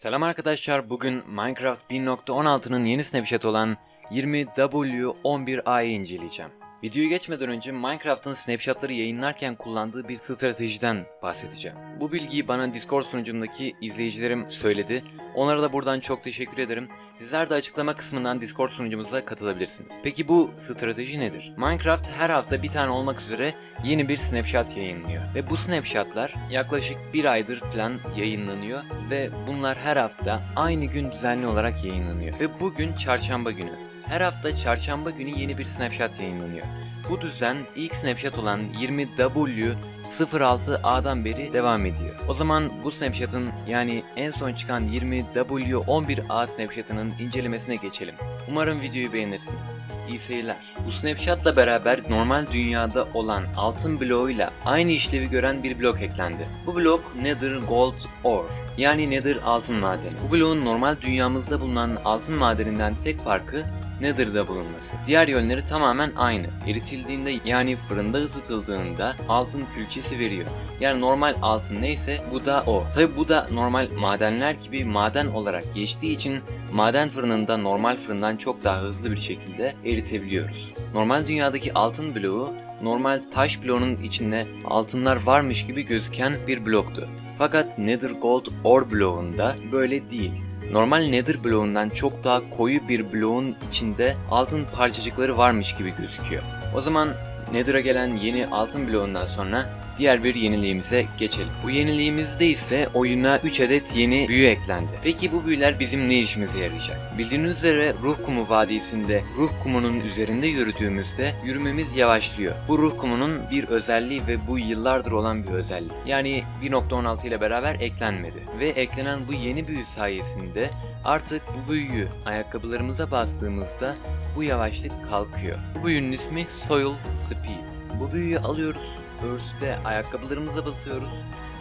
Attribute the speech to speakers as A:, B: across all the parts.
A: Selam arkadaşlar. Bugün Minecraft 1.16'nın yeni snapshot olan 20W11A'yı inceleyeceğim. Videoyu geçmeden önce Minecraft'ın snapshotları yayınlarken kullandığı bir stratejiden bahsedeceğim. Bu bilgiyi bana Discord sunucumdaki izleyicilerim söyledi. Onlara da buradan çok teşekkür ederim. Sizler de açıklama kısmından Discord sunucumuza katılabilirsiniz. Peki bu strateji nedir? Minecraft her hafta bir tane olmak üzere yeni bir snapshot yayınlıyor. Ve bu snapshotlar yaklaşık bir aydır falan yayınlanıyor. Ve bunlar her hafta aynı gün düzenli olarak yayınlanıyor. Ve bugün çarşamba günü. Her hafta çarşamba günü yeni bir snapshot yayınlanıyor. Bu düzen ilk snapshot olan 20W06A'dan beri devam ediyor. O zaman bu snapshot'ın yani en son çıkan 20W11A snapshot'ının incelemesine geçelim. Umarım videoyu beğenirsiniz. İyi seyirler. Bu snapshot'la beraber normal dünyada olan altın bloğuyla aynı işlevi gören bir blok eklendi. Bu blok Nether Gold Ore yani Nether altın madeni. Bu bloğun normal dünyamızda bulunan altın madeninden tek farkı Nether'da bulunması. Diğer yönleri tamamen aynı. Eritildiğinde yani fırında ısıtıldığında altın külçesi veriyor. Yani normal altın neyse bu da o. Tabi bu da normal madenler gibi maden olarak geçtiği için maden fırınında normal fırından çok daha hızlı bir şekilde eritebiliyoruz. Normal dünyadaki altın bloğu normal taş bloğunun içinde altınlar varmış gibi gözüken bir bloktu. Fakat Nether Gold Ore bloğunda böyle değil. Normal Nether bloğundan çok daha koyu bir bloğun içinde altın parçacıkları varmış gibi gözüküyor. O zaman Nether'a gelen yeni altın bloğundan sonra diğer bir yeniliğimize geçelim. Bu yeniliğimizde ise oyuna 3 adet yeni büyü eklendi. Peki bu büyüler bizim ne işimize yarayacak? Bildiğiniz üzere Ruh Kumu Vadisi'nde Ruh Kumu'nun üzerinde yürüdüğümüzde yürümemiz yavaşlıyor. Bu Ruh Kumu'nun bir özelliği ve bu yıllardır olan bir özellik. Yani 1.16 ile beraber eklenmedi. Ve eklenen bu yeni büyü sayesinde artık bu büyüyü ayakkabılarımıza bastığımızda bu yavaşlık kalkıyor. Bu büyünün ismi Soil Speed. Bu büyüyü alıyoruz, Earth'te ayakkabılarımıza basıyoruz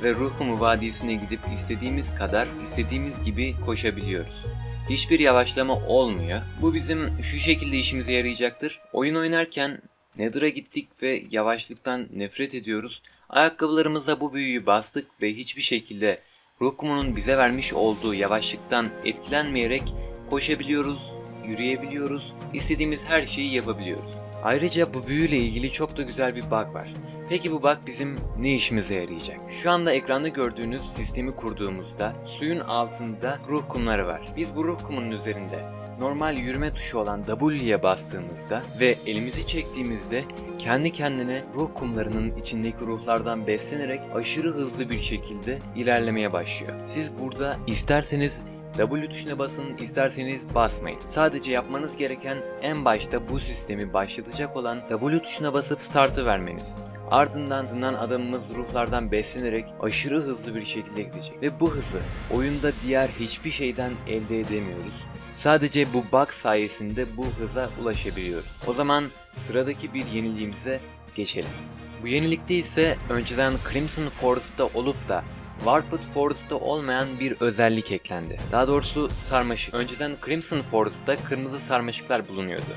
A: ve Ruh Kumu Vadisi'ne gidip istediğimiz kadar, istediğimiz gibi koşabiliyoruz. Hiçbir yavaşlama olmuyor. Bu bizim şu şekilde işimize yarayacaktır. Oyun oynarken Nether'a gittik ve yavaşlıktan nefret ediyoruz. Ayakkabılarımıza bu büyüyü bastık ve hiçbir şekilde Ruh Kumu'nun bize vermiş olduğu yavaşlıktan etkilenmeyerek koşabiliyoruz, yürüyebiliyoruz, istediğimiz her şeyi yapabiliyoruz. Ayrıca bu büyüyle ilgili çok da güzel bir bug var. Peki bu bug bizim ne işimize yarayacak? Şu anda ekranda gördüğünüz sistemi kurduğumuzda suyun altında ruh kumları var. Biz bu ruh kumunun üzerinde normal yürüme tuşu olan W'ye bastığımızda ve elimizi çektiğimizde kendi kendine ruh kumlarının içindeki ruhlardan beslenerek aşırı hızlı bir şekilde ilerlemeye başlıyor. Siz burada isterseniz W tuşuna basın, isterseniz basmayın. Sadece yapmanız gereken en başta bu sistemi başlatacak olan W tuşuna basıp startı vermeniz. Ardından ardından adamımız ruhlardan beslenerek aşırı hızlı bir şekilde gidecek. Ve bu hızı oyunda diğer hiçbir şeyden elde edemiyoruz. Sadece bu bug sayesinde bu hıza ulaşabiliyoruz. O zaman sıradaki bir yeniliğimize geçelim. Bu yenilikte ise önceden Crimson Forest'ta olup da Warped Forest'ta olmayan bir özellik eklendi. Daha doğrusu sarmaşık. Önceden Crimson Forest'ta kırmızı sarmaşıklar bulunuyordu.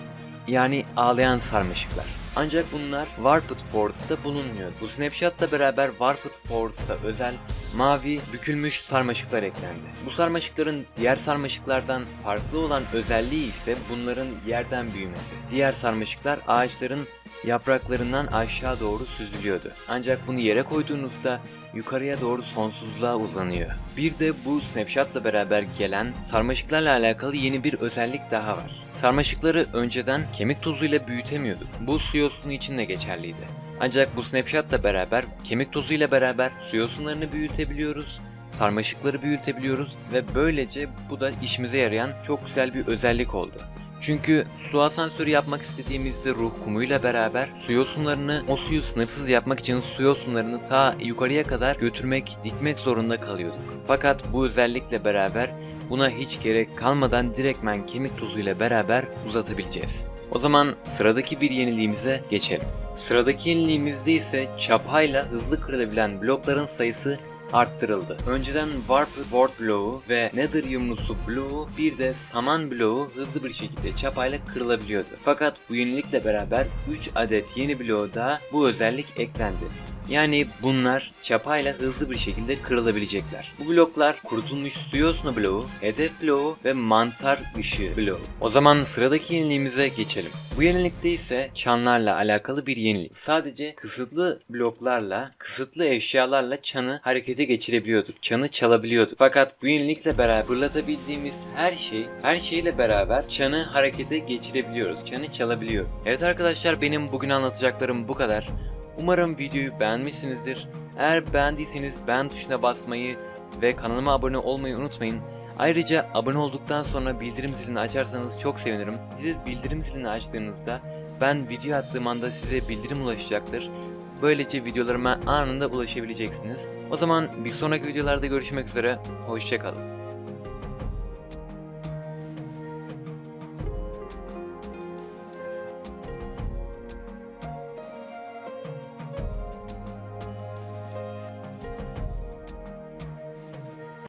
A: Yani ağlayan sarmaşıklar. Ancak bunlar Warped Forest'ta bulunmuyor. Bu snapshot'la beraber Warped Forest'ta özel mavi bükülmüş sarmaşıklar eklendi. Bu sarmaşıkların diğer sarmaşıklardan farklı olan özelliği ise bunların yerden büyümesi. Diğer sarmaşıklar ağaçların yapraklarından aşağı doğru süzülüyordu. Ancak bunu yere koyduğunuzda yukarıya doğru sonsuzluğa uzanıyor. Bir de bu snapshot'la beraber gelen sarmaşıklarla alakalı yeni bir özellik daha var. Sarmaşıkları önceden kemik tozuyla büyütemiyorduk. Bu su yosunu için de geçerliydi. Ancak bu snapshot'la beraber kemik tozuyla beraber su yosunlarını büyütebiliyoruz sarmaşıkları büyütebiliyoruz ve böylece bu da işimize yarayan çok güzel bir özellik oldu. Çünkü su asansörü yapmak istediğimizde ruh kumuyla beraber su yosunlarını o suyu sınırsız yapmak için su yosunlarını ta yukarıya kadar götürmek, dikmek zorunda kalıyorduk. Fakat bu özellikle beraber buna hiç gerek kalmadan direktmen kemik tozuyla beraber uzatabileceğiz. O zaman sıradaki bir yeniliğimize geçelim. Sıradaki yeniliğimizde ise çapayla hızlı kırılabilen blokların sayısı arttırıldı. Önceden Warped Ward bloğu ve Nether yumrusu bloğu bir de saman bloğu hızlı bir şekilde çapayla kırılabiliyordu. Fakat bu yenilikle beraber 3 adet yeni bloğu daha bu özellik eklendi. Yani bunlar çapayla hızlı bir şekilde kırılabilecekler. Bu bloklar kurutulmuş Suyosno bloğu, hedef bloğu ve mantar ışığı bloğu. O zaman sıradaki yeniliğimize geçelim. Bu yenilikte ise çanlarla alakalı bir yenilik. Sadece kısıtlı bloklarla, kısıtlı eşyalarla çanı harekete geçirebiliyorduk. Çanı çalabiliyorduk. Fakat bu yenilikle beraber fırlatabildiğimiz her şey, her şeyle beraber çanı harekete geçirebiliyoruz. Çanı çalabiliyor. Evet arkadaşlar benim bugün anlatacaklarım bu kadar. Umarım videoyu beğenmişsinizdir. Eğer beğendiyseniz beğen tuşuna basmayı ve kanalıma abone olmayı unutmayın. Ayrıca abone olduktan sonra bildirim zilini açarsanız çok sevinirim. Siz bildirim zilini açtığınızda ben video attığım anda size bildirim ulaşacaktır. Böylece videolarıma anında ulaşabileceksiniz. O zaman bir sonraki videolarda görüşmek üzere. Hoşçakalın.